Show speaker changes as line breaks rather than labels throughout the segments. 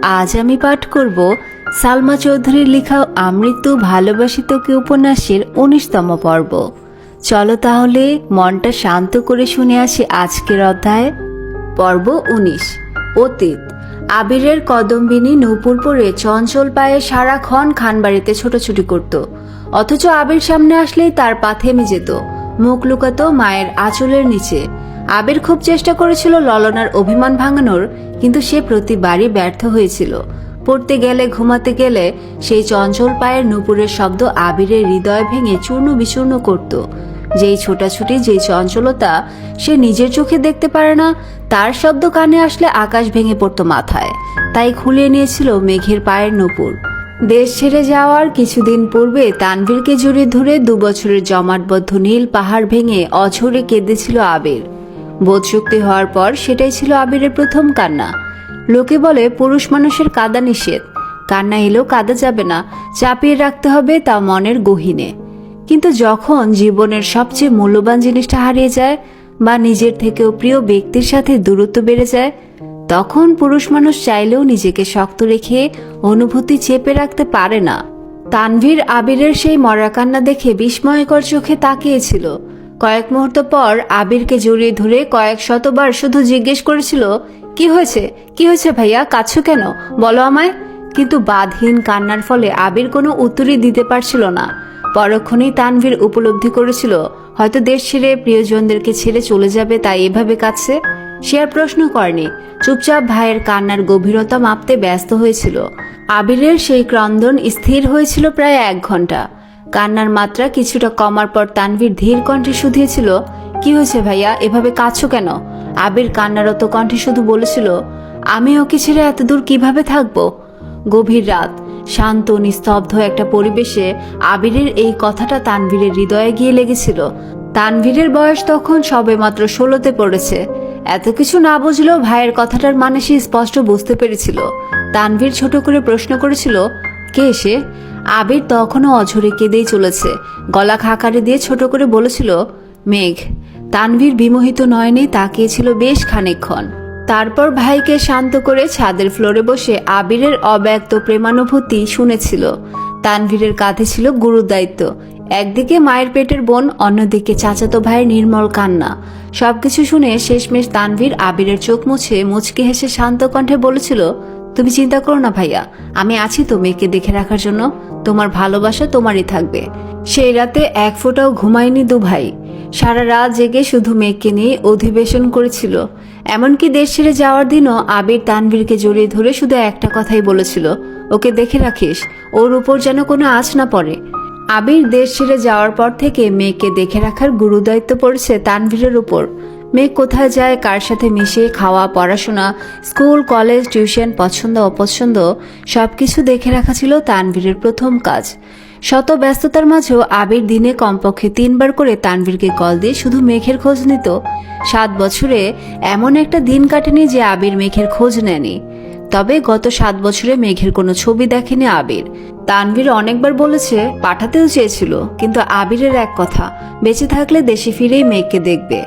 আজ আমি পাঠ করব সালমা চৌধুরীর লেখা আমৃত্যু ভালোবাসি তোকে উপন্যাসের উনিশতম পর্ব। চলো তাহলে মনটা শান্ত করে শুনে আসি আজকের অধ্যায়, পর্ব উনিশ, অতীত। আবিরের কদম্বিনী নূপুর পরে চঞ্চল পায়ে সারাক্ষণ খানবাড়িতে ছোটাছুটি করত। অথচ আবির সামনে আসলেই তার পা থেমে যেত, মুখ লুকাতো মায়ের আঁচলের নিচে। আবির খুব চেষ্টা করেছিল ললনার অভিমান ভাঙানোর, কিন্তু সে প্রতিবারই ব্যর্থ হয়েছিল। পড়তে গেলে, ঘুমাতে গেলে সেই চঞ্চল পায়ের নুপুরের শব্দ আবিরের হৃদয় ভেঙে চূর্ণ বিচূর্ণ করত। যেই ছোটাছুটি, যেই চঞ্চলতা সে নিজের চোখে দেখতে পারে না, তার শব্দ কানে আসলে আকাশ ভেঙে পড়তো মাথায়। তাই খুলিয়ে নিয়েছিল মেঘের পায়ের নুপুর। দেশ ছেড়ে যাওয়ার কিছুদিন পূর্বে তানভীরকে জড়িয়ে ধরে দু বছরের জমাটবদ্ধ নীল পাহাড় ভেঙে অঝরে কেঁদেছিল আবির। বোধশক্তি হওয়ার পর সেটাই ছিল আবিরের প্রথম কান্না। লোকে বলে, পুরুষ মানুষের কাদা নিষেধ। কান্না এলেও কাদা যাবে না, চাপিয়ে রাখতে হবে তা মনের গহিনে। কিন্তু যখন জীবনের সবচেয়ে মূল্যবান জিনিসটা হারিয়ে যায় বা নিজের থেকেও প্রিয় ব্যক্তির সাথে দূরত্ব বেড়ে যায়, তখন পুরুষ মানুষ চাইলেও নিজেকে শক্ত রেখে অনুভূতি চেপে রাখতে পারে না। তানভীর আবিরের সেই মরা কান্না দেখে বিস্ময়কর চোখে তাকিয়েছিল। কয়েক মুহূর্ত পর আবিরকে জড়িয়ে ধরে কয়েক শতবার শুধু জিজ্ঞেস করেছিল, কি হয়েছে? কি হয়েছে ভাইয়া? কাছো কেন? বলো আমায়। কিন্তু বাদহীন কান্নার ফলে আবির কোনো উত্তরই দিতে পারছিল না। পরক্ষণেই তানভীর উপলব্ধি করেছিল, হয়তো দেশ ছেড়ে প্রিয়জনদেরকে ছেড়ে চলে যাবে, তাই এভাবে কাছে সে আর প্রশ্ন করেনি। চুপচাপ ভাইয়ের কান্নার গভীরতা মাপতে ব্যস্ত হয়েছিল। আবিরের সেই ক্রন্দন স্থির হয়েছিল প্রায় এক ঘণ্টা কান্নার মাত্রা কিছুটা কমার পর তানভীর ধীর কণ্ঠে শুধিয়েছিল, কি হয়েছে ভাইয়া? এভাবে কাঁদছো কেন? আবির কান্নারত কণ্ঠে শুধু বলেছিল আমি ওকে ছেড়ে এত দূর কীভাবে থাকব? গভীর রাত, শান্ত নিস্তব্ধ একটা পরিবেশে আবিরের এই কথাটা তানভীরের হৃদয়ে গিয়ে লেগেছিল। তানভীরের বয়স তখন সবেমাত্র ষোলোতে পড়েছে। এত কিছু না বুঝলেও ভাইয়ের কথাটার মানে সে স্পষ্ট বুঝতে পেরেছিল। তানভীর ছোট করে প্রশ্ন করেছিল কে এসে আবির তখনও অঝরে কেঁদেই চলেছে। গলা খাকারে দিয়ে ছোট করে বলেছিল, মেঘ, তানভীর বিমোহিত নয়নে তাকিয়েছিল বেশ খানিকক্ষণ। তারপর ভাইকে শান্ত করে ছাদের ফ্লোরে বসে আবিরের অব্যক্ত প্রেমানুভূতি শুনেছিল। তানভীরের কাঁধে ছিল গুরুর দায়িত্ব। একদিকে মায়ের পেটের বোন, অন্যদিকে চাচাতো ভাইয়ের নির্মল কান্না। সবকিছু শুনে শেষমেশ তানভীর আবিরের চোখ মুছে মুচকি হেসে শান্ত কণ্ঠে বলেছিল তুমি চিন্তা করো না ভাইয়া। আমি আছি তো মেয়েকে দেখে রাখার জন্য। তোমার ভালোবাসা তোমারই থাকবে। সেই রাতে এক ফোঁটাও ঘুমায়নি দু ভাই সারা রাত জেগে শুধু মেয়েকে নিয়ে অধিবেশন করেছিল। এমনকি দেশ ছেড়ে যাওয়ার দিনও আবির তানভীরকে জড়িয়ে ধরে শুধু একটা কথাই বলেছিল, ওকে দেখে রাখিস, ওর উপর যেন কোনো আঁচ না পড়ে। আবির দেশ ছেড়ে যাওয়ার পর থেকে মেয়েকে দেখে রাখার গুরুদায়িত্ব পড়েছে তানভীরের উপর। মেয়ে কোথায় যায়, কার সাথে মিশে, খাওয়া, পড়াশোনা, স্কুল, কলেজ, টিউশন, পছন্দ, অপছন্দ, সবকিছু দেখে রাখা ছিল তানভীরের প্রথম কাজ। শত ব্যস্ততার মাঝেও আবির দিনে কমপক্ষে তিনবার করে তানভীরকে কল দিয়ে শুধু মেঘের খোঁজ নিত। সাত বছরে এমন একটা দিন কাটেনি যে আবির মেঘের খোঁজ নেয়নি। তবে গত সাত বছরে মেঘের কোনো ছবি দেখেনি আবির। তানভীর অনেকবার বলেছে, পাঠাতেও চেয়েছিল, কিন্তু আবিরের এক কথা, বেঁচে থাকলে দেশে ফিরেই মেঘকে দেখবে।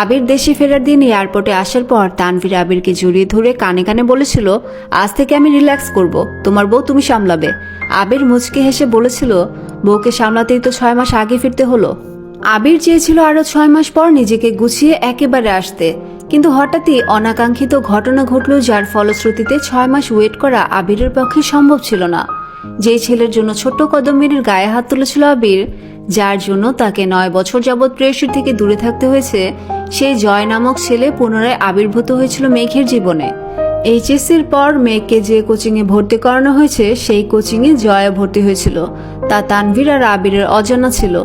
আবির দেশে ফেরার দিন এয়ারপোর্টে আসার পর তানভীর আবিরকে জড়িয়ে ধরে কানে কানে বলেছিল, আজ থেকে আমি রিল্যাক্স করব, তোমার বউ তুমি সামলাবে। আবির মুচকে হেসে বলেছিল, বউকে সামলাতেই তো ছয় মাস আগে ফিরতে হলো। আবির চেয়েছিল আরও ছয় মাস পর নিজেকে গুছিয়ে একেবারে আসতে, কিন্তু হঠাৎই অনাকাঙ্ক্ষিত ঘটনা ঘটল যার ফলশ্রুতিতে ছয় মাস ওয়েট করা আবিরের পক্ষে সম্ভব ছিল না। যে ছেলের জন্য ছোট্ট কদমিনীর গায়ে হাত তুলেছিল আবির যার জন্য তাকে নয় বছর যাবৎ প্রেয়সীর থেকে দূরে থাকতে হয়েছে, সেই জয় নামক ছেলে পুনরায় আবির্ভূত হয়েছিল মেঘের জীবনে। এইচএসসির পর মেঘকে যে কোচিংয়ে ভর্তি করানো হয়েছে, সেই কোচিংয়ে জয়া ভর্তি হয়েছিল। তা তানভীর আর আবিরের অজানা ছিল।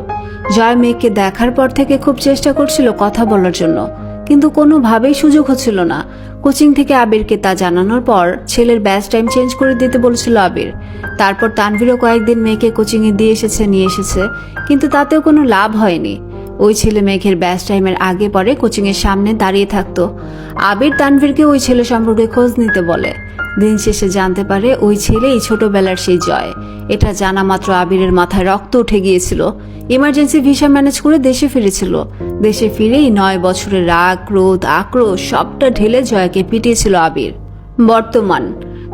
জয় মেঘকে দেখার পর থেকে খুব চেষ্টা করছিল কথা বলার জন্য। কিন্তু কোনোভাবেই সুযোগ হচ্ছিল না। কোচিং থেকে আবিরকে তা জানানোর পর ছেলের ব্যাচ টাইম চেঞ্জ করে দিতে বলেছিল আবির। তারপর তানভীরও কয়েকদিন মেয়েকে কোচিংয়ে দিয়ে এসেছে, নিয়ে এসেছে, কিন্তু তাতেও কোনো লাভ হয়নি। ওই ছেলে মেঘের ব্যাচ টাইমের আগে পরে কোচিংয়ের সামনে দাঁড়িয়ে থাকতো। আবির তানভীরকে ওই ছেলে সম্পর্কে খোঁজ নিতে বলে। দিন শেষে জানতে পারে ওই ছেলেই ছোটবেলার সেই জয়। এটা জানা মাত্র আবিরের মাথায় রক্ত উঠে গিয়েছিল। ইমার্জেন্সি ভিসা ম্যানেজ করে দেশে ফিরেছিল। দেশে ফিরেই নয় বছরের রাগ, ক্রোধ, আক্রোশ সবটা ঢেলে জয়কে পিটিয়েছিল আবির। বর্তমান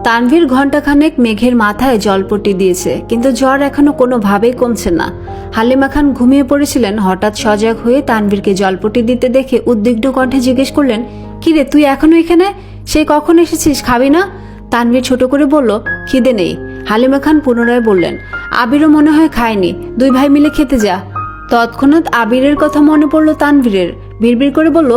তানভীর ঘন্টাখানেক মেঘের মাথায় জলপট্টি দিয়েছে, কিন্তু জ্বর এখনও কোনোভাবেই কমছে না। হালিমা খান ঘুমিয়ে পড়েছিলেন, হঠাৎ সজাগ হয়ে তানভীরকে জলপট্টি দিতে দেখে উদ্বিগ্ন কণ্ঠে জিজ্ঞেস করলেন, কিরে, তুই এখনও এখানে? সে কখন এসেছিস, খাবি না? তানভীর ছোট করে বলল, খিদে নেই। হালিমা খান পুনরায় বললেন, আবিরও মনে হয় খায়নি, দুই ভাই মিলে খেতে যা। তৎক্ষণাৎ আবিরের কথা মনে পড়ল তানভীরের। বিড়বিড় করে বলল,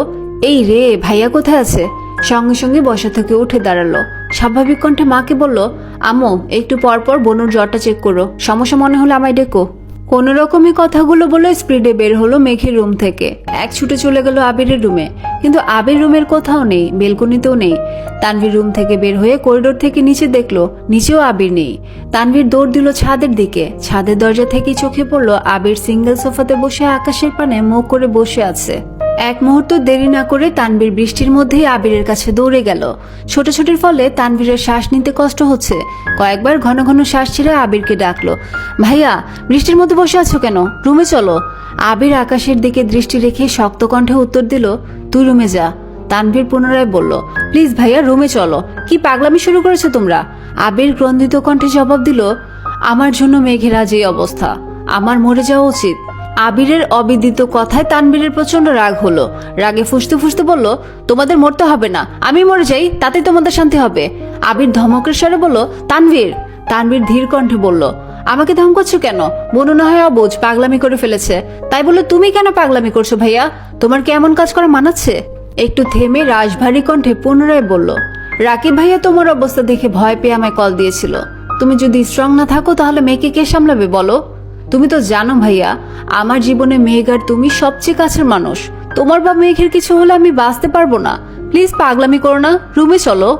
এই রে, ভাইয়া কোথায় আছে? সঙ্গে সঙ্গে বসা থেকে উঠে দাঁড়াল। স্বাভাবিক কণ্ঠে মাকে বলল আমো একটু পর পর বনুর জ্বরটা চেক করো। সমস্যা মনে হলে আমায় ডেকো। কোনো রকমই কথাগুলো বলে স্পিডে বের হলো মেঘের রুম থেকে। এক ছুটে চলে গেল আবিরের রুমে কিন্তু আবির রুমের কোথাও নেই বেলকনিতেও নেই। তানভীর রুম থেকে বের হয়ে করিডোর থেকে নিচে দেখল, নিচেও আবির নেই। তানভীর দৌড় দিল ছাদের দিকে। ছাদের দরজা থেকেই চোখে পড়ল আবির সিঙ্গেল সোফাতে বসে আকাশের পানে মুখ করে বসে আছে। এক মুহূর্ত দেরি না করে তানভীর বৃষ্টির মধ্যেই আবিরের কাছে দৌড়ে গেল। ছোটাছুটির ফলে তানভীরের শ্বাস নিতে কষ্ট হচ্ছে। কয়েকবার ঘন ঘন শ্বাস ছেড়ে আবিরকে ডাকলো, ভাইয়া, বৃষ্টির মধ্যে বসে আছো কেন? রুমে চলো। আবির আকাশের দিকে দৃষ্টি রেখে শক্ত কণ্ঠে উত্তর দিল, তুই রুমে যা। তানভীর পুনরায় বলল, প্লিজ ভাইয়া, রুমে চলো। কি পাগলামি শুরু করেছ তোমরা? আবির ক্রন্দিত কণ্ঠে জবাব দিল, আমার জন্য মেঘের এই অবস্থা। আমার মরে যাওয়া উচিত। আবিরের অবিদিত কথায় তানবীরের প্রচণ্ড রাগ হলো। রাগে ফুসতে ফুসতে বলল, তোমাদের মরতে হবে না, আমি মরে যাই তাতে তোমাদের শান্তি হবে। আবির ধমকের স্বরে বলল তানভীর তানভীর ধীর কণ্ঠে বলল, আমাকে ধমকাচ্ছ কেন? মনে না হয় অবুঝ, পাগলামি করে ফেলেছে। তাই বলে তুমি কেন পাগলামি করছ ভাইয়া? তোমার কি এমন কাজ করা মানাচ্ছে? একটু থেমে রাশভারী কণ্ঠে পুনরায় বলল, রাকিব ভাইয়া, তোমার অবস্থা দেখে ভয় পেয়ে আমায় কল দিয়েছিল। তুমি যদি স্ট্রং না থাকো, তাহলে মেয়েকে কে সামলাবে বলো? তুমি তো জানো ভাইয়া, আমার জীবনে মেঘ আর তুমি সবচেয়ে কাছের মানুষ। তোমার বা মেঘের কিছু হলে আমি বাঁচতে পারব না। প্লিজ পাগলামি করো না, রুমে চলো।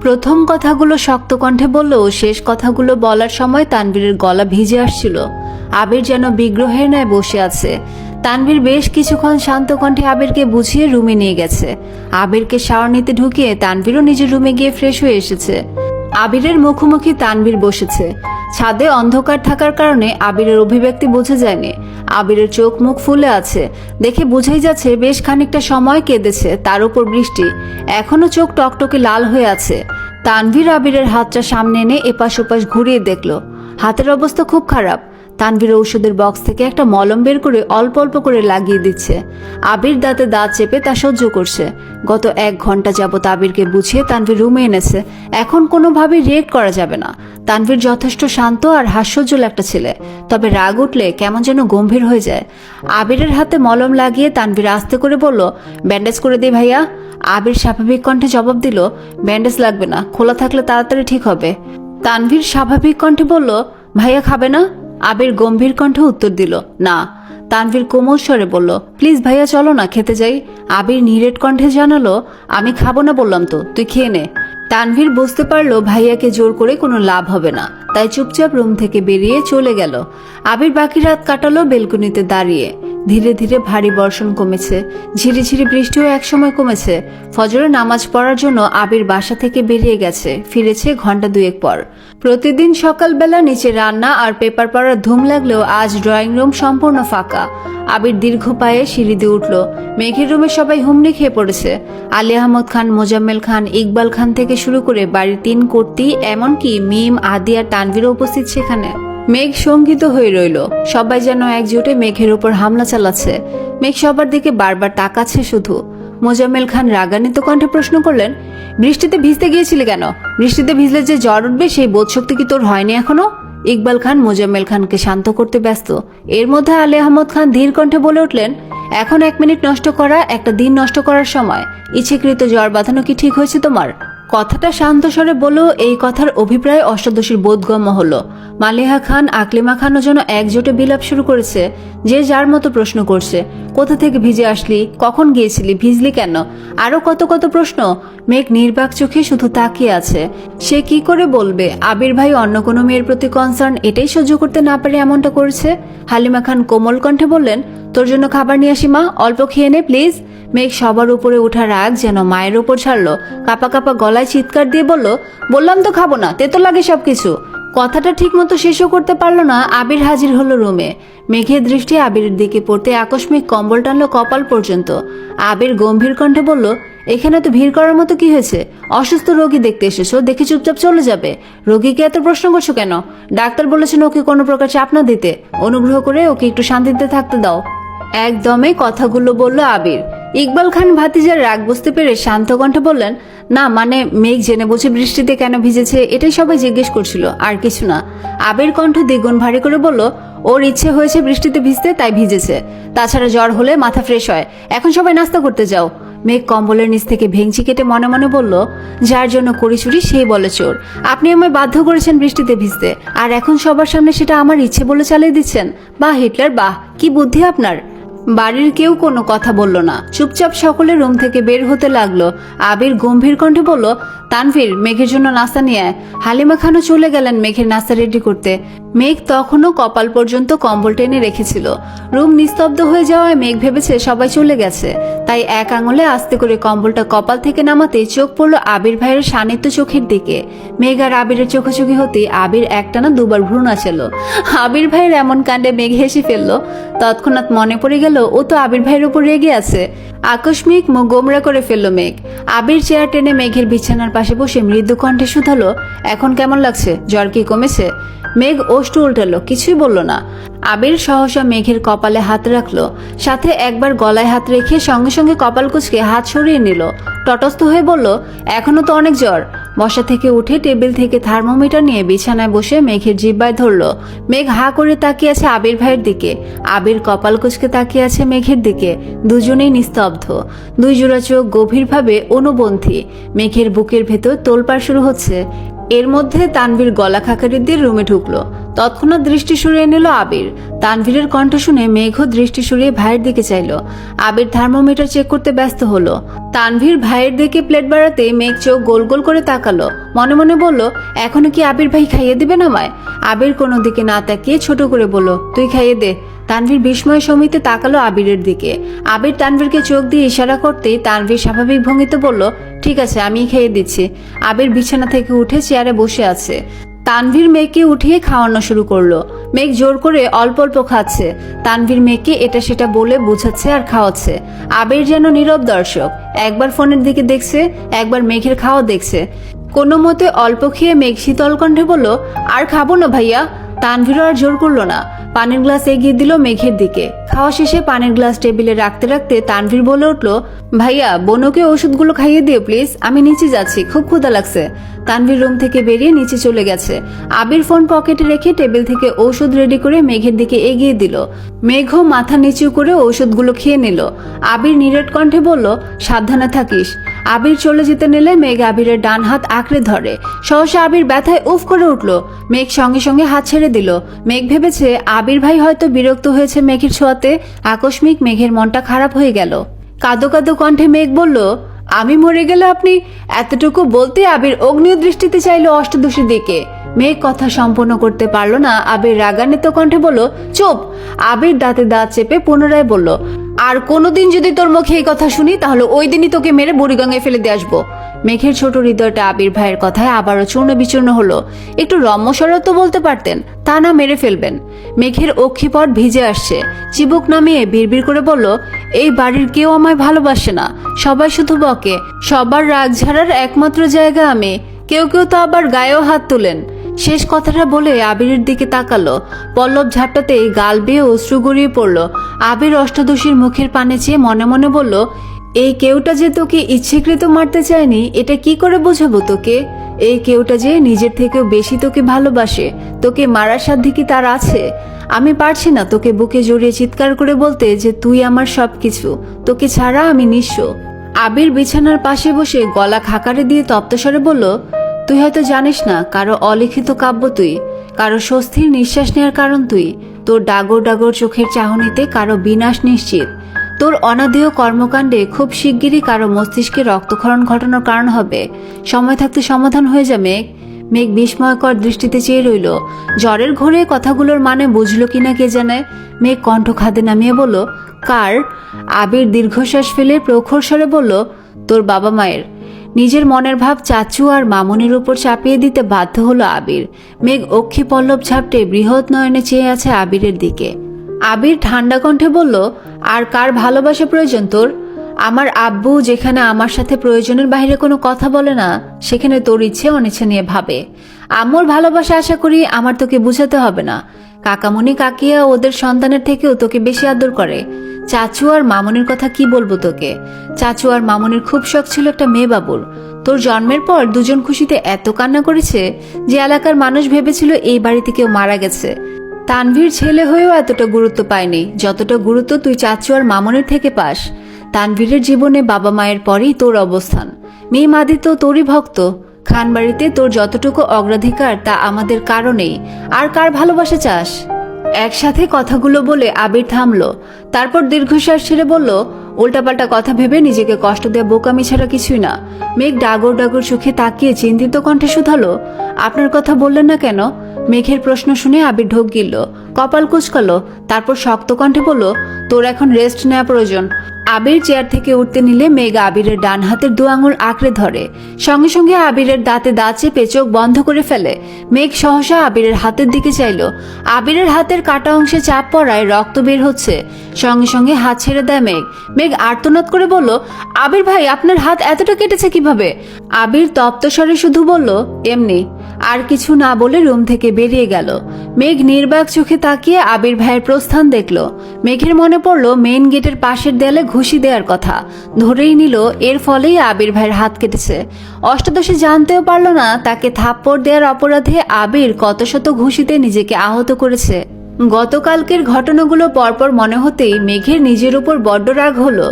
প্রথম কথাগুলো শক্ত কণ্ঠে বললেও শেষ কথাগুলো বলার সময় তানবীরের গলা ভিজে আসছিল। আবির যেন বিগ্রহের ন্যায় বসে আছে। তানবীর বেশ কিছুক্ষণ শান্ত কণ্ঠে আবিরকে বুঝিয়ে রুমে নিয়ে গেছে। আবিরকে শাওয়ার নিতে ঢুকিয়ে তানবীরও নিজের রুমে গিয়ে ফ্রেশ হয়ে এসেছে। আবিরের মুখোমুখি তানবীর বসেছে। ছাদে অন্ধকার থাকার কারণে আবিরের অভিব্যক্তি বোঝা যায়নি। আবিরের চোখ মুখ ফুলে আছে। দেখে বুঝেই যাচ্ছে বেশ খানিকটা সময় কেঁদেছে তার উপর বৃষ্টি। এখনও চোখ টকটকে লাল হয়ে আছে। তানভীর আবিরের হাতটা সামনে এনে এপাশ ওপাশ ঘুরিয়ে দেখল। হাতের অবস্থা খুব খারাপ। তানভীর ঔষধের বক্স থেকে একটা মলম বের করে অল্প অল্প করে লাগিয়ে দিচ্ছে। আবির দাঁতে দাঁত চেপে তা সহ্য করছে। গত এক ঘণ্টা যাবত আবিরকে বুঝিয়ে তানভীর রুমে এনেছে। এখন কোনোভাবেই রেড করা যাবে না। তানভীর যথেষ্ট শান্ত আর হাস্যজ্জ্বল একটা ছেলে। তবে রাগ উঠলে কেমন যেন গম্ভীর হয়ে যায়। আবিরের হাতে মলম লাগিয়ে তানভীর আস্তে করে বলল, ব্যান্ডেজ করে দে ভাইয়া। আবির স্বাভাবিক কণ্ঠে জবাব দিল, ব্যান্ডেজ লাগবে না। খোলা থাকলে তাড়াতাড়ি ঠিক হবে। তানভীর স্বাভাবিক কণ্ঠে বলল, ভাইয়া খাবে না? আবির গম্ভীর কণ্ঠে উত্তর দিল, না। তানভীর কোমল স্বরে বলল, প্লিজ ভাইয়া চলো না, খেতে যাই। আবির নিরেট কণ্ঠে জানালো, আমি খাব না বললাম তো, তুই খেয়ে নে। তানভীর বুঝতে পারল ভাইয়াকে জোর করে কোনো লাভ হবে না, তাই চুপচাপ রুম থেকে বেরিয়ে চলে গেল। আবির বাকি রাত কাটালো বেলকুনিতে দাঁড়িয়ে। ধীরে ধীরে ভারী বর্ষণ কমেছে। ঝিরিঝিরি বৃষ্টিও একসময় কমেছে। ফজরে নামাজ পড়ার জন্য আবির বাসা থেকে বেরিয়ে গেছে। ফিরেছে ঘণ্টা দুয়েক পর। প্রতিদিন সকালবেলা নিচে রান্না আর পেপার পড়ার ধুম লাগলেও আজ ড্রয়িং রুম সম্পূর্ণ ফাঁকা। আবির দীর্ঘ পায়ে সিঁড়ি দিয়ে উঠল। মেঘের রুমে সবাই হুমড়ি খেয়ে পড়েছে। আলী আহমদ খান, মোজাম্মেল খান, ইকবাল খান থেকে শুরু করে বাড়ির তিন কর্তি, এমনকি মিম, আদি আর তানভীরও উপস্থিত সেখানে। মেঘ শঙ্কিত হয়ে রইল। সবাই যেন একজোটে মেঘের উপর হামলা চালাচ্ছে। মেঘ সবার দিকে বারবার তাকাচ্ছে শুধু। মোজাম্মেল খান রাগান্বিত কণ্ঠে প্রশ্ন করলেন, বৃষ্টিতে ভিজতে গিয়েছিলে কেন? বৃষ্টিতে ভিজলে যে জ্বর উঠবে, সেই বোধশক্তি কি তোর হয়নি এখনও? ইকবাল খান মোজাম্মেল খানকে শান্ত করতে ব্যস্ত। এর মধ্যে আলী আহমদ খান ধীর কণ্ঠে বলে উঠলেন, এখন এক মিনিট নষ্ট করা, একটা দিন নষ্ট করার সময়। ইচ্ছেকৃত জ্বর বাঁধানো কি ঠিক হয়েছে তোমার? কথাটা শান্ত স্বরে বলেও এই কথার অভিপ্রায় অষ্টাদশীর বোধগম্য হলো। মালিহা খান, আকলিমা খানও যেন একজোটে বিলাপ শুরু করেছে, যে যার মতো প্রশ্ন করছে। কোথা থেকে ভিজে আসলি? কখন গিয়েছিলি? ভিজলি কেন? আরও কত কত প্রশ্ন? মেঘ নির্বাক চোখে শুধু তাকিয়ে আছে। সে কি করে বলবে? আবির ভাই অন্য কোনো মেয়ের প্রতি কনসার্ন এটাই সহ্য করতে না পারে এমনটা করেছে? হালিমা খান কোমল কণ্ঠে বললেন, তোর জন্য খাবার নিয়ে আসি মা, অল্প খেয়ে নে প্লিজ মেঘ সবার উপরে ওঠা রাগ যেন মায়ের ওপর ছাড়লো। কাপা কাপা গলায় চিৎকার দিয়ে বলল, বললাম তো খাব না, তেতো লাগে সবকিছু। কথাটা ঠিকমতো শেষও করতে পারল না, আবির হাজির হলো রুমে। মেঘের দৃষ্টি আবিরের দিকে পড়তে আকস্মিক কম্বল টানলো কপাল পর্যন্ত। আবির গম্ভীর কণ্ঠে বলল, এখানে তো ভিড় করার মতো কি হয়েছে? অসুস্থ রোগী দেখতে এসেছ, দেখে চুপচাপ চলে যাবে। রোগীকে এত প্রশ্ন করছ কেন? ডাক্তার বলেছেন ওকে কোনো প্রকার চাপ না দিতে। অনুগ্রহ করে ওকে একটু শান্তিতে থাকতে দাও। একদমে কথাগুলো বলল আবির। ইকবাল খান ভাতিজার রাগ বুঝতে পেরে শান্ত কণ্ঠে বললেন, না মানে মেঘ জেনে বুঝে বৃষ্টিতে কেন ভিজেছে, এটাই সবাই জিজ্ঞেস করছিল, আর কিছু না। আবের কণ্ঠ দ্বিগুণ ভারী করে বলল, ওর ইচ্ছে হয়েছে বৃষ্টিতে ভিজতে, তাই ভিজেছে। তাছাড়া জ্বর হলে মাথা ফ্রেশ হয়। এখন সবাই নাস্তা করতে যাও। মেঘ কম্বলের নিচ থেকে ভেঙচি কেটে মনে মনে বলল, যার জন্য করি চুরি, সেই বলে চোর। আপনি আমায় বাধ্য করেছেন বৃষ্টিতে ভিজতে। আর এখন সবার সামনে সেটা আমার ইচ্ছে বলে চালিয়ে দিচ্ছেন। বাহ, হিটলার, বাহ, কি বুদ্ধি আপনার! বাড়ির কেউ কোনো কথা বলল না। চুপচাপ সকলে রুম থেকে বের হতে লাগল। আবির গম্ভীর কণ্ঠে বলল, তানভীর, মেঘের জন্য নাস্তা নিয়ে আয়। হালিমা খানও চলে গেলেন মেঘের নাস্তা রেডি করতে। মেঘ তখনও কপাল পর্যন্ত কম্বল টেনে রেখেছিল। রুম নিস্তব্ধ হয়ে যাওয়ায় মেঘ ভেবেছে সবাই চলে গেছে। তাই এক আঙুলে আস্তে করে কম্বলটা কপাল থেকে নামাতে চোখ পড়ল আবির ভাইয়ের সান্নিধ্য চোখের দিকে। মেঘ আর আবিরের চোখাচোখি হতে আবির একটানা দুবার ভ্রূণ ছিল আবির ভাইয়ের এমন কাণ্ডে মেঘ হেসে ফেলল। তৎক্ষণাৎ মনে পড়ে গেল ও তো আবির ভাইয়ের উপর রেগে আছে। আকস্মিক মুখ গোমরা করে ফেলল মেঘ। আবির চেয়ার টেনে মেঘের বিছানার পাশে বসে মৃদু কণ্ঠে শুধালো, এখন কেমন লাগছে? জ্বর কি কমেছে? মেঘ ওষ্ঠ উল্টালো, কিছুই বলল না। আবির সহসা মেঘের কপালে হাত রাখল, সাথে একবার গলায় হাত রেখে সঙ্গে সঙ্গে কপাল কুচকে হাত সরিয়ে নিল। তটস্থ হয়ে বলল, এখনও তো অনেক জ্বর। বসা থেকে উঠে টেবিল থেকে থার্মোমিটার নিয়ে বিছানায় বসে মেঘের জিব্বায় ধরলো। মেঘ হা করে তাকিয়ে আছে আবির ভাইয়ের দিকে। আবির কপাল কুচকে তাকিয়ে আছে মেঘের দিকে। দুজনেই নিস্তব্ধ। দুই জোড়া চোখ গভীরভাবে অনুবন্ধী। মেঘের বুকের ভেতর তোলপাড় শুরু হচ্ছে। এর মধ্যে তানভীর গলা খাকারি দিয়ে রুমে ঢুকলো। তৎক্ষণাৎ দৃষ্টি সরিয়ে নিল আবির। তানভীরের কণ্ঠ শুনে মেঘ দৃষ্টি সরিয়ে ভাইয়ের দিকে চাইল। আবির থার্মোমিটার চেক করতে ব্যস্ত হলো। তানভীর ভাইয়ের দিকে প্লেট বাড়াতে মেঘ চোখ গোল গোল করে তাকালো। মনে মনে বলল, এখনও কি আবির ভাই খাইয়ে দিবেন আমায়? আবির কোনো দিকে না তাকিয়ে ছোট করে বলল, তুই খাইয়ে দে। তানভীর বিস্ময় সমিতে তাকালো আবিরের দিকে। আবির তানভীরকে চোখ দিয়ে ইশারা করতেই তানভীর স্বাভাবিক ভঙ্গিতে বলল, ঠিক আছে আমি খেয়ে দিচ্ছি। আবির বিছানা থেকে উঠে চেয়ারে বসে আছে। তানভীর মেয়েকে উঠিয়ে খাওয়ানো শুরু করল। মেঘ জোর করে অল্প অল্প খাচ্ছে। তানভীর মেয়েকে এটা সেটা বলে বোঝাচ্ছে আর খাওয়াচ্ছে। আবির যেন নীরব দর্শক। একবার ফোনের দিকে দেখছে, একবার মেঘের খাওয়া দেখছে। কোনো মতে অল্প খেয়ে মেঘ শীতল কণ্ঠে বলল, আর খাব না ভাইয়া? তানভীরও আর জোর করল না। পানির গ্লাস এগিয়ে দিল মেঘের দিকে। খাওয়া শেষে পানির গ্লাস টেবিলে রাখতে রাখতে তানভীর বলে উঠল, ভাইয়া, বনুকে ওষুধগুলো খাইয়ে দিও, প্লিজ। আমি নিচে যাচ্ছি। খুব ক্ষুধা লাগছে। তানভীর রুম থেকে বেরিয়ে নিচে চলে গেছে। আবির ফোন পকেটে রেখে টেবিল থেকে ঔষধ রেডি করে মেঘের দিকে এগিয়ে দিল। মেঘও মাথা নিচু করে ঔষধগুলো খেয়ে নিল। আবির নিরেট কণ্ঠে বলল, সাবধানে থাকিস। আবির চলে যেতে নিলে মেঘ আবিরের ডান হাত আঁকড়ে ধরে। সহসা আবির ব্যথায় উফ করে উঠল। মেঘ সঙ্গে সঙ্গে হাত ছেড়ে দিল। মেঘ ভেবেছে, আবির ভাই হয়তো বিরক্ত হয়েছে মেঘের ছোঁয়াতে। আকস্মিক মেঘের মনটা খারাপ হয়ে গেল। কাদো কাদো কণ্ঠে মেঘ বলল আমি মরে গেলে আপনি এতটুকু বলতে আবির অগ্নিয় দৃষ্টিতে চাইলো অষ্টদোষীর দিকে। মেঘ কথা সম্পন্ন করতে পারল না। আবির রাগান্বিত কণ্ঠে বলল, চুপ। আবির দাঁতে দাঁত চেপে পুনরায় বলল, আর কোনোদিন যদি তোর মুখে এই কথা শুনি, তাহলে ওই দিনই তোকে মেরে বুড়িগঙ্গায় ফেলে দিয়ে আসব। মেঘের ছোট হৃদয়টা আবির ভাইয়ের কথায় আবারও চূর্ণ বিচূর্ণ হলো। একটু রম্যস্বরেও তো বলতে পারতেন, তা না, মেরে ফেলবেন। মেঘের অক্ষিপট ভিজে আসছে। চিবুক নামিয়ে বিড়বিড় করে বলল, এই বাড়ির কেউ আমায় ভালোবাসে না। সবাই শুধু বকে। সবার রাগ ঝাড়ার একমাত্র জায়গা আমি। কেউ কেউ তো আবার গায়েও হাত তোলেন। শেষ কথাটা বলে আবিরের দিকে তাকালো। পল্লব ঝাপটাতেই গাল বেয়ে অশ্রু গড়িয়ে পড়ল। আবির অষ্টাদশীর মুখের পানে চেয়ে মনে মনে বলল, এই কেউটা যে তোকে ইচ্ছেকৃত মারতে চায়নি, এটা কি করে বোঝাবো তোকে? এই কেউটা যে নিজের থেকেও বেশি তোকে ভালোবাসে, তোকে মারার সাধ্য কি তার আছে? আমি পারছি না তোকে বুকে জড়িয়ে চিৎকার করে বলতে যে তুই আমার সবকিছু, তোকে ছাড়া আমি নিঃস্ব। আবির বিছানার পাশে বসে গলা খাকারে দিয়ে তপ্তস্বরে বলল তুই হয়তো জানিস না কারও অলিখিত কাব্য তুই, কারও স্বস্তির নিঃশ্বাস নেওয়ার কারণ তুই, তোর ডাগর ডাগর চোখের চাহনিতে কারও বিনাশ নিশ্চিত, তোর অনাদেয় কর্মকাণ্ডে খুব শিগগিরই কারও মস্তিষ্কে রক্তক্ষরণ ঘটানোর কারণ হবে, সময় থাকতে সমাধান হয়ে যা মেঘ মেঘ বিস্ময়কর দৃষ্টিতে চেয়ে রইল, জ্বরের ঘোরে কথাগুলোর মানে বুঝলো কিনা কে জানে, মেঘ কণ্ঠ খাদে নামিয়ে বলল, কার? আবির দীর্ঘশ্বাস ফেলে প্রখর স্বরে বলল, তোর বাবা মায়ের। নিজের মনের ভাব চাচু আর মামুনির উপর চাপিয়ে দিতে বাধ্য হলো আবির। মেঘ অক্ষি পল্লব ঝাপটে বৃহৎ নয়নে চেয়ে আছে আবিরের দিকে। আবির ঠান্ডা কণ্ঠে বলল, আর কার ভালোবাসা প্রয়োজন তোর? আমার আব্বু যেখানে আমার সাথে প্রয়োজনের বাইরে কোনো কথা বলে না, সেখানে তোর ইচ্ছে অনিচ্ছে নিয়ে ভাবে। আমার ভালোবাসা আশা করি আমার তোকে বুঝাতে হবে না। কাকামণি কাকিয়া ওদের সন্তানের থেকেও তোকে বেশি আদর করে। চাচু আর মামনির কথা কি বলব তোকে? চাচু আর মামনির খুব শখ ছিল একটা মেয়ে বাবুর। তোর জন্মের পর দুজন খুশিতে এত কান্না করেছে যে এলাকার মানুষ ভেবেছিল এই বাড়িতে কেউ মারা গেছে। তানভীর ছেলে হয়েও এতটা গুরুত্ব পায়নি, যতটা গুরুত্ব তুই চাচু আর মামনের থেকে পাস। তানভীরের জীবনে বাবা মায়ের পরেই তোর অবস্থান। মেয়ে মাদি তো তোরই ভক্ত। খানবাড়িতে তোর যতটুকু অগ্রাধিকার তা আমাদের কারণেই আর কার ভালোবাসা চাস? একসাথে কথাগুলো বলে আবির থামলো। তারপর দীর্ঘশ্বাস ছেড়ে বলল, উল্টাপাল্টা কথা ভেবে নিজেকে কষ্ট দেওয়া বোকামি ছাড়া কিছুই না। মেঘ ডাগর ডাগর চোখে তাকিয়ে চিন্তিত কণ্ঠে শুধালো, আপনার কথা বললেন না কেন? মেঘের প্রশ্ন শুনে আবির ঢোক গিলল। কপাল কুচকালো, তারপর শক্ত কণ্ঠে বলল, তোর এখন রেস্ট নেওয়া প্রয়োজন। আবির চেয়ার থেকে উঠতে নিলে মেঘ আবিরের ডান হাতের দু আঙুল আঁকড়ে ধরে। সঙ্গে সঙ্গে আবিরের দাঁতে দাঁত চেপে চোখ বন্ধ করে ফেলে। মেঘ সহসা আবিরের হাতের দিকে চাইল। আবিরের হাতের কাটা অংশে চাপ পড়ায় রক্ত বের হচ্ছে। সঙ্গে সঙ্গে হাত ছেড়ে দেয় মেঘ। মেঘ আর্তনাদ করে বলল, আবির ভাই, আপনার হাত এতটা কেটেছে কীভাবে? আবির তপ্ত স্বরে শুধু বলল, এমনি। আর কিছু না বলে রুম থেকে বেরিয়ে গেল। মেঘ নির্বাক চোখে তাকিয়ে আবির ভাইয়ের প্রস্থান দেখল। মেঘের মনে পড়ল মেইন গেটের পাশের দেয়ালে ঘুষি দেওয়ার কথা। ধরেই নিল এর ফলেই আবির ভাইয়ের হাত কেটেছে। অষ্টাদশী জানতেও পারল না তাকে থাপ্পড় দেওয়ার অপরাধে আবির কত শত ঘুষিতে নিজেকে আহত করেছে। গতকালকের ঘটনাগুলো পরপর মনে হতেই মেঘের নিজের উপর বড্ড রাগ হলো।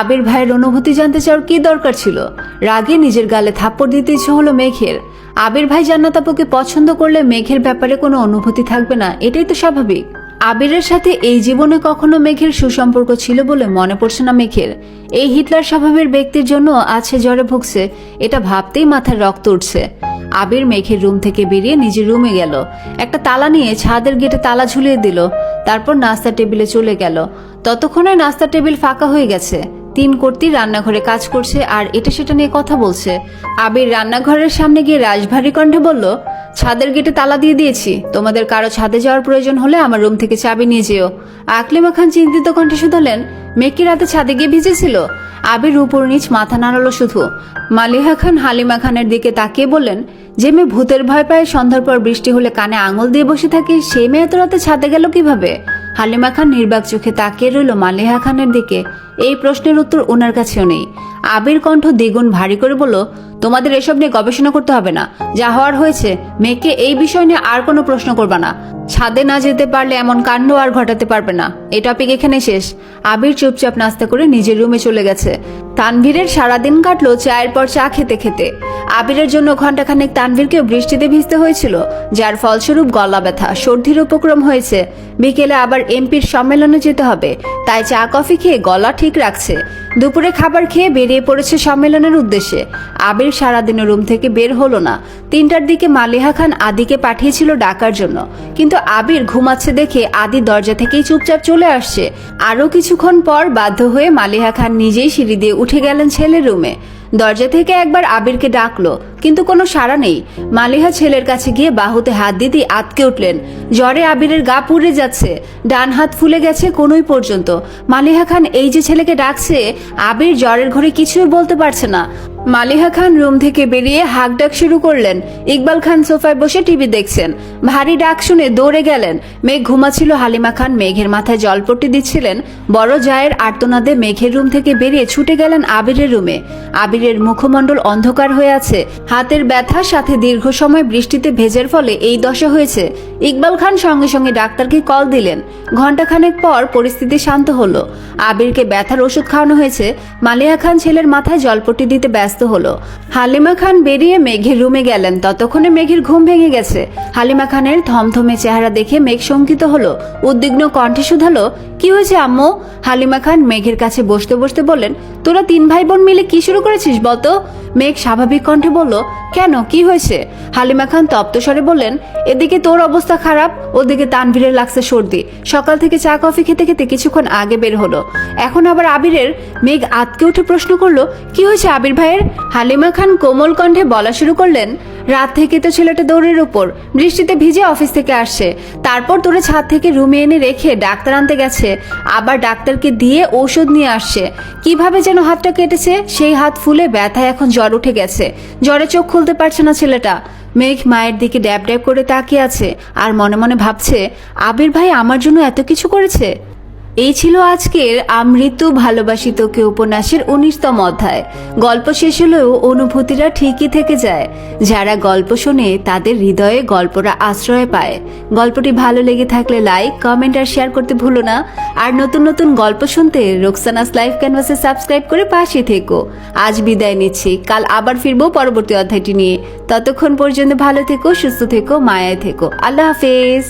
আবির ভাইয়ের অনুভূতি জানতে চাওয়ার কি দরকার ছিল? রাগে নিজের গালে থাপ্পড় দিতে ইচ্ছে হলো মেঘের। আবির ভাই জান্নাত আপুকে পছন্দ করলে মেঘের ব্যাপারে কোনো অনুভূতি থাকবে না, এটাই তো স্বাভাবিক। আবিরের সাথে এই জীবনে কখনো মেঘের সুসম্পর্ক ছিল বলে মনে পড়ছে না মেঘের। এই হিটলার স্বভাবের ব্যক্তির জন্য আছে জ্বরে ভুগছে, এটা ভাবতেই মাথায় রক্ত উঠছে। আবির মেঘের রুম থেকে বেরিয়ে নিজের রুমে গেল। একটা তালা নিয়ে ছাদের গেটে তালা ঝুলিয়ে দিল। তারপর নাস্তা টেবিলে চলে গেল। ততক্ষণে নাস্তা টেবিল ফাঁকা হয়ে গেছে। তিন কর্তি রান্নাঘরে কাজ করছে আর এটা সেটা নিয়ে কথা বলছে। আবির রান্নাঘরের সামনে গিয়ে রাজভারী কণ্ঠে বলল, ছাদের গেটে তালা দিয়ে দিয়েছি। তোমাদের কারও ছাদে যাওয়ার প্রয়োজন হলে আমার রুম থেকে চাবি নিয়ে যেও। আকলিমা খান চিন্তিত কণ্ঠে শুধালেন, মেকি রাতে ছাদে গিয়ে ভিজেছিল? আবির উপর নিচ মাথা নাড়ালো শুধু। মালিহা খান হালিমা খানের দিকে তাকিয়ে বললেন, যে মেয়ে ভূতের ভয় পায়, সন্ধ্যার পর বৃষ্টি হলে কানে আঙুল দিয়ে বসে থাকে, সেই মেয়ে এত রাতে ছাদে গেল কীভাবে? হালিমা খান নির্বাক চোখে তাকিয়ে রইল মালেহা খানের দিকে। এই প্রশ্নের উত্তর ওনার কাছেও নেই। আবির কণ্ঠ দ্বিগুণ ভারী করে বলল, তোমাদের এসব নিয়ে গবেষণা করতে হবে না। যা হওয়ার হয়েছে, মেয়েকে এই বিষয় নিয়ে আর কোনো প্রশ্ন করবা না। ছাদে না যেতে পারলে এমন কাণ্ড আর ঘটাতে পারবে না। এই টপিক এখানে শেষ। আবির চুপচাপ নাস্তা করে নিজের রুমে চলে গেছে। তানভীরের সারাদিন কাটলো চায়ের পর চা খেতে খেতে। আবিরের জন্য ঘণ্টাখানেক তানভীরকে বৃষ্টিতে ভিজতে হয়েছিল, যার ফলস্বরূপ গলা ব্যথা, সর্দির উপক্রম হয়েছে। বিকেলে আবার এমপির সম্মেলনে যেতে হবে, তাই চা, কফি খেয়ে গলা ঠিক রাখছে। দুপুরে খাবার খেয়ে বেরিয়ে পড়েছে সম্মেলনের উদ্দেশ্যে। আবির সারাদিনের রুম থেকে বের হলো না। তিনটার দিকে মালিহা খান আদিকে পাঠিয়েছিল ডাকার জন্য। কিন্তু আবির ঘুমাচ্ছে দেখে আদি দরজা থেকেই চুপচাপ চলে আসছে। আরও কিছুক্ষণ পর বাধ্য হয়ে মালিহা খান নিজেই সিঁড়ি দিয়ে উঠে গেলেন ছেলের রুমে। দরজা থেকে একবার আবিরকে ডাকলো, কিন্তু কোনো সাড়া নেই। মালিহা ছেলের কাছে গিয়ে বাহুতে হাত দিতে আতকে উঠলেন। জ্বরে আবিরের গা পুড়ে যাচ্ছে। ডান হাত ফুলে গেছে কোনোই পর্যন্ত। মালিহা খান, এই যে ছেলেকে ডাকছে, আবির জ্বরের ঘরে কিছুই বলতে পারছে না। মালিহা খান রুম থেকে বেরিয়ে হাক ডাক শুরু করলেন। ইকবাল খান সোফায় বসে টিভি দেখছেন। ভারী ডাক শুনে দৌড়ে গেলেন। মেঘ ঘুমাচ্ছিল, হালিমা খান মেঘের মাথায় জলপট্টি দিচ্ছিলেন। বড় জায়ের আর্তনাদে মেঘের রুম থেকে বেরিয়ে ছুটে গেলেন আবিরের রুমে। আবিরের মুখমণ্ডল অন্ধকার হয়ে আছে। হাতের ব্যথার সাথে দীর্ঘ সময় বৃষ্টিতে ভেজের ফলে এই দশা হয়েছে। ইকবাল খান সঙ্গে সঙ্গে ডাক্তারকে কল দিলেন। ঘণ্টাখানেক পর পরিস্থিতি শান্ত হলো। আবিরকে ব্যথার ওষুধ খাওয়ানো হয়েছে। মালিয়া খান ছেলের মাথায় জলপট্টি দিতে ব্যস্ত হলো। হালিমা খান বেরিয়ে মেঘের রুমে গেলেন। ততক্ষণে মেঘের ঘুম ভেঙে গেছে। হালিমা খানের থমথমে চেহারা দেখে মেঘ শঙ্কিত হলো। উদ্বিগ্ন কণ্ঠে শুধালো, কি হয়েছে আম্মু? হালিমা খান মেঘের কাছে বসতে বসতে বললেন তোরা তিন ভাই বোন মিলে কি শুরু করেছিস বলতো? মেঘ স্বাভাবিক কণ্ঠে বলল, কেন? কি হয়েছে? হালিমা খান তপ্ত স্বরে বললেন, এদিকে তোর অবস্থা খারাপ, ওদিকে তানভীরের লাগছে সর্দি। সকাল থেকে চা, কফি খেতে খেতে কিছুক্ষণ আগে বের হলো। এখন আবার আবিরের? মেঘ আতকে উঠে প্রশ্ন করল, কি হয়েছে আবির ভাইয়ের? হালিমা খান কোমল কণ্ঠে বলা শুরু করলেন, রাত থেকে তো ছেলেটা দৌড়ের উপর, বৃষ্টিতে ভিজে অফিস থেকে আসছে। তারপর তোরে ছাদ থেকে রুমে এনে রেখে ডাক্তার আনতে গেছে। আবার ডাক্তারকে দিয়ে ঔষধ নিয়ে আসছে। কীভাবে যেন হাতটা কেটেছে, সেই হাত ফুলে ব্যথায় এখন জ্বর উঠে গেছে। জ্বরে চোখ খুলতে পারছে না ছেলেটা। মেঘ মায়ের দিকে ড্যাব ড্যাব করে তাকিয়ে আছে আর মনে মনে ভাবছে, আবির ভাই আমার জন্য এত কিছু করেছে? এই ছিল আজকের আমৃত্যু ভালোবাসি তোকে উপন্যাসের উনিশতম অধ্যায়। গল্প শেষ হলেও অনুভূতিরা ঠিকই থেকে যায়। যারা গল্প শোনে, তাদের হৃদয়ে গল্পরা আশ্রয় পায়। গল্পটি ভালো লেগে থাকলে লাইক, কমেন্ট আর শেয়ার করতে ভুলো না। আর নতুন নতুন গল্প শুনতে রোকসানাস লাইভ ক্যানভাসে সাবস্ক্রাইব করে পাশে থেকো। আজ বিদায় নিচ্ছি। কাল আবার ফিরবো পরবর্তী অধ্যায়টি নিয়ে। ততক্ষণ পর্যন্ত ভালো থেকো, সুস্থ থেকো, মায়ায় থেকো। আল্লাহ হাফেজ।